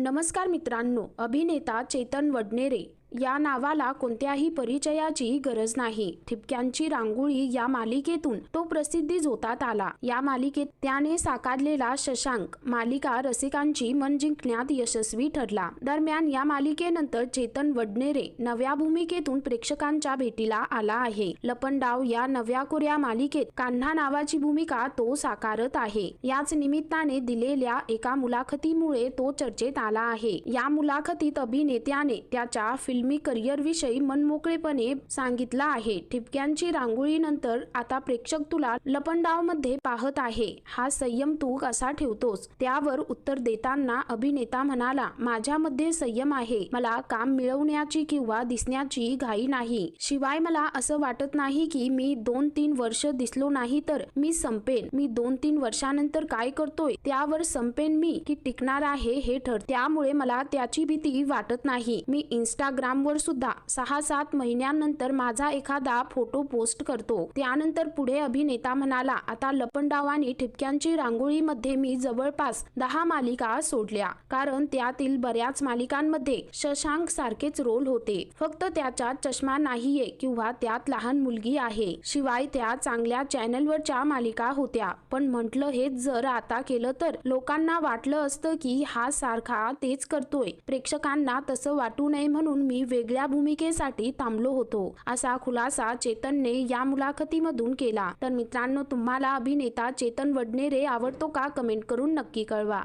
नमस्कार मित्रांनो अभिनेता चेतन वडनेरे या नावाला कोणत्याही परिचयाची गरज नाही. ठिपक्यांची रांगोळी या मालिकेतून तो प्रसिद्धी झोतात आला. या मालिकेत त्याने साकारलेला शशांक मालिका रसिकांची मन जिंकण्यात यशस्वी ठरला. दरम्यान या मालिकेनंतर चेतन वडनेरे नव्या भूमिकेतून प्रेक्षकांच्या भेटीला आला आहे. लपंडाव या नव्या कोऱ्या मालिकेत कान्हा नावाची भूमिका तो साकारत आहे. याच निमित्ताने दिलेल्या एका मुलाखतीमुळे तो चर्चेत आला आहे. या मुलाखतीत अभिनेत्याने त्याच्या फिल्म फिल्मी विषयी मनमोकळेपणे सांगितलं आहे. ठिपक्यांची रांगोळी नंतर आता प्रेक्षक तुला लपंडावमध्ये पाहत आहे. हा संयम तू कसा ठेवतोस? त्यावर उत्तर देताना अभिनेता म्हणाला माझ्यामध्ये संयम आहे. मला काम मिळवण्याची किंवा दिसण्याची घाई नाही. शिवाय मला असं वाटत नाही की मी दोन तीन वर्ष दिसलो नाही तर मी संपेन. मी दोन तीन वर्षानंतर काय करतोय? त्यावर संपेन मी की टिकणार आहे हे ठर त्यामुळे मला त्याची भीती वाटत नाही. मी इंस्टाग्राम इंस्टाग्रामवर सुद्धा सहा सात महिन्यांनंतर माझा एखादा फोटो पोस्ट करतो. त्यानंतर पुढे अभिनेता म्हणाला आता लपंडाव आणि ठिपक्यांची रांगोळीमध्ये मी जवळपास दहा मालिका सोडल्या. कारण त्यातील बऱ्याच मालिकांमध्ये शशांक सारखेच रोल होते. फक्त त्याच्यात चष्मा नाहीये किंवा त्यात लहान मुलगी आहे. शिवाय त्या चांगल्या चॅनलवरच्या मालिका होत्या. पण म्हटलं हेच जर आता केलं तर लोकांना वाटलं असतं की हा सारखा तेच करतोय. प्रेक्षकांना तसं वाटू नये म्हणून मी वेगळ्या भूमिकेसाठी थांबलो होतो असा खुलासा चेतनने या मुलाखतीमधून केला. तर मित्रांनो तुम्हाला अभिनेता चेतन वडनेरे आवडतो का? कमेंट करून नक्की कळवा.